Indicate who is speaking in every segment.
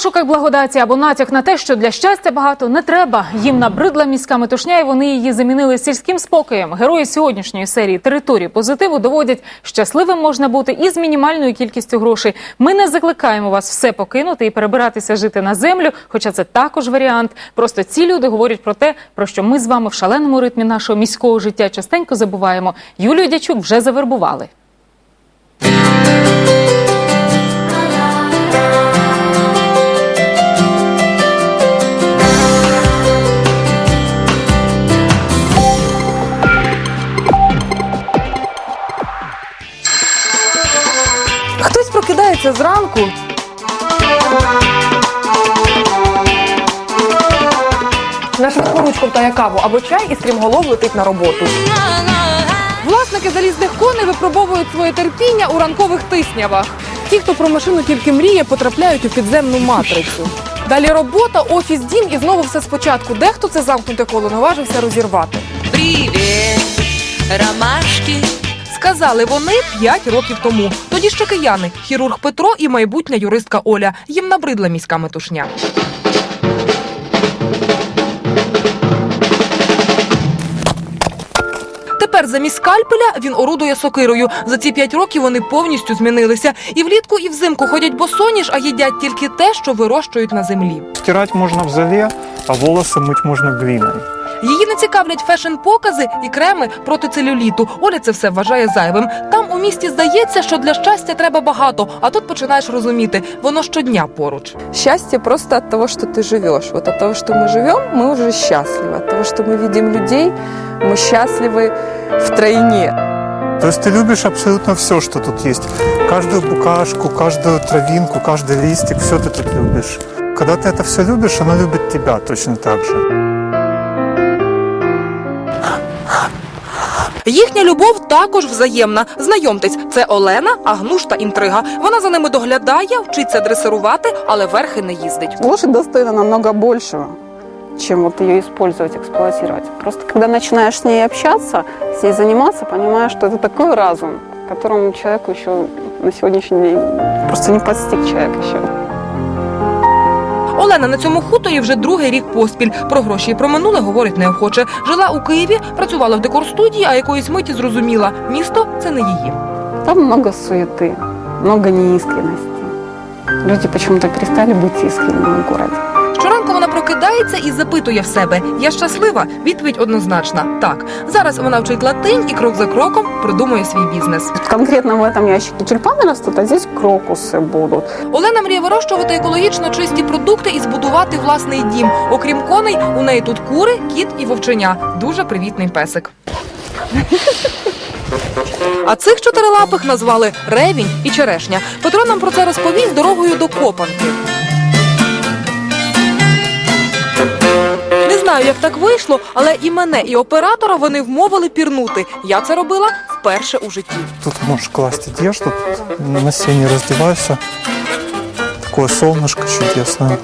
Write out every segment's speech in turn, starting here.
Speaker 1: пошуках благодаті або натяк на те, що для щастя багато не треба. Їм набридла міська метушня, і вони її замінили сільським спокоєм. Герої сьогоднішньої серії території позитиву доводять, щасливим можна бути і з мінімальною кількістю грошей. Ми не закликаємо вас все покинути і перебиратися жити на землю, хоча це також варіант. Просто ці люди говорять про те, про що ми з вами в шаленому ритмі нашого міського життя частенько забуваємо. Юлію Дячук вже завербували.
Speaker 2: Прокидається зранку. На швидку ручку втає каву або чай і стрімголов летить на роботу. Власники залізних коней випробовують своє терпіння у ранкових тиснявах. Ті, хто про машину тільки мріє, потрапляють у підземну матрицю. Далі робота, офіс, дім і знову все спочатку. Дехто це замкнуте коло наважився розірвати.
Speaker 3: Привет, ромашки.
Speaker 2: Сказали вони 5 років тому. Тоді ще кияни, хірург Петро і майбутня юристка Оля. Їм набридла міська метушня. Тепер замість скальпеля він орудує сокирою. За ці п'ять років вони повністю змінилися. І влітку, і взимку ходять босоніж, а їдять тільки те, що вирощують на землі.
Speaker 4: Стирать можно в зале, а волосы мыть можно глиной.
Speaker 2: Її не цікавлять фешн-покази і креми проти целюліту. Оля це все вважає зайвим. Там у місті здається, що для щастя треба багато, а тут починаєш розуміти, воно щодня поруч.
Speaker 5: Счастье просто от того, что ты живешь. Вот от того, что мы живем, мы уже счастливы. От того, что мы видим людей, мы счастливы втройне.
Speaker 4: То есть ты любишь абсолютно все, что тут есть. Каждую букашку, каждую травинку, каждый листик, все ты тут любишь. Когда ты это все любишь, оно любит тебя точно так же.
Speaker 2: Їхня любов також взаємна. Знайомтесь, це Олена, Агнуш та інтрига. Вона за ними доглядає, вчиться дресирувати, але верхи не їздить.
Speaker 6: Лошадь достойна намного большего, чем вот ее использовать, эксплуатировать. Просто когда начинаешь с ней общаться, с ней заниматься, понимаешь, что это такой разум, которому человеку еще на сегодняшний день просто не подстиг человек еще.
Speaker 2: Олена на цьому хуторі вже другий рік поспіль. Про гроші і про минуле говорить неохоче. Жила у Києві, працювала в декорстудії, а якоїсь миті зрозуміла, місто це не її.
Speaker 6: Там много суєти, много неіскренності. Люди почему-то перестали бути іскренними в місті.
Speaker 2: Щоранку вона прокидається і запитує в себе: Я щаслива? Відповідь однозначна. Так. Зараз вона вчить латинь і крок за кроком продумує свій бізнес.
Speaker 6: Конкретно в этом ящике тюльпаны растут, а здесь крокусы будут.
Speaker 2: Олена мріє вирощувати екологічно чисті продукти і збудувати власний дім. Окрім коней, у неї тут кури, кіт і вовченя. Дуже привітний песик. А цих чотирилапих назвали ревінь і черешня. Петро нам про це розповість дорогою до копанки. Знаю, як так вийшло, але і мене, і оператора вони вмовили пірнути. Я це робила вперше у житті.
Speaker 4: Тут можешь класть одежду, на сене раздевайся. Такое солнышко чудесное.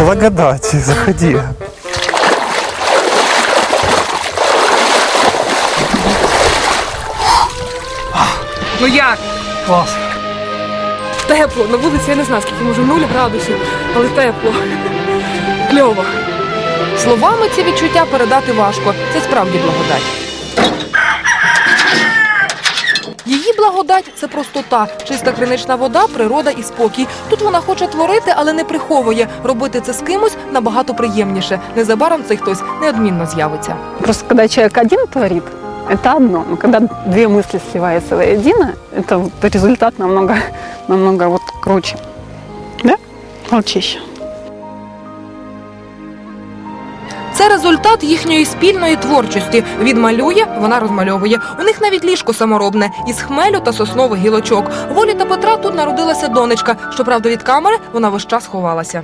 Speaker 4: Благодати, заходи.
Speaker 2: Ну як?
Speaker 4: Класс
Speaker 2: Тепло. На вулиці я не знаю, скільки може 0 градусів, але тепло. Кльово. Словами ці відчуття передати важко. Це справді благодать. Її благодать це простота, чиста кринична вода, природа і спокій. Тут вона хоче творити, але не приховує. Робити це з кимось набагато приємніше. Незабаром цей хтось неодмінно з'явиться.
Speaker 6: Просто когда человек один творит, это одно. Но когда две мысли сливаются воедино, это вот результат намного, намного вот круче. Да? Волчище.
Speaker 2: Це результат їхньої спільної творчості. Він малює, вона розмальовує. У них навіть ліжко саморобне із хмелю та соснових гілочок. Волі та Петра тут народилася донечка. Щоправда, від камери вона весь час ховалася.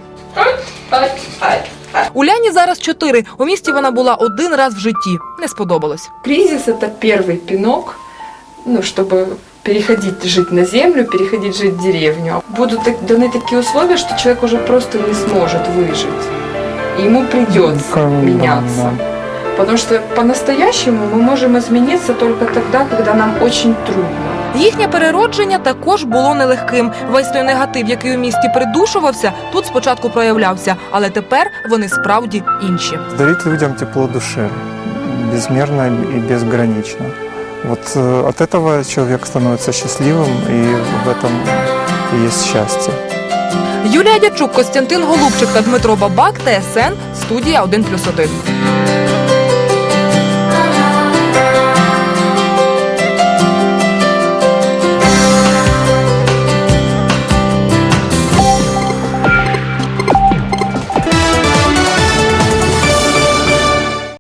Speaker 2: Уляні зараз чотири. У місті вона була один раз в житті. Не сподобалось.
Speaker 5: Кризис – это первый пинок, ну, чтобы переходить жить на землю, переходить жить в деревню. Будут так- даны такие условия, что человек уже просто не сможет выжить. И ему придется
Speaker 4: Да,
Speaker 5: меняться.
Speaker 4: да.
Speaker 5: Потому что по-настоящему мы можем измениться только тогда, когда нам очень трудно.
Speaker 2: Їхнє переродження також було нелегким. Весь той негатив, який у місті придушувався, тут спочатку проявлявся, але тепер вони справді інші.
Speaker 4: Дарить людям тепло души, безмерно и безгранично. Вот э, от этого человек становится счастливым, и в этом и есть счастье.
Speaker 2: Юлія Дячук, Костянтин Голубчик та Дмитро Бабак, ТСН, студія 1+,1.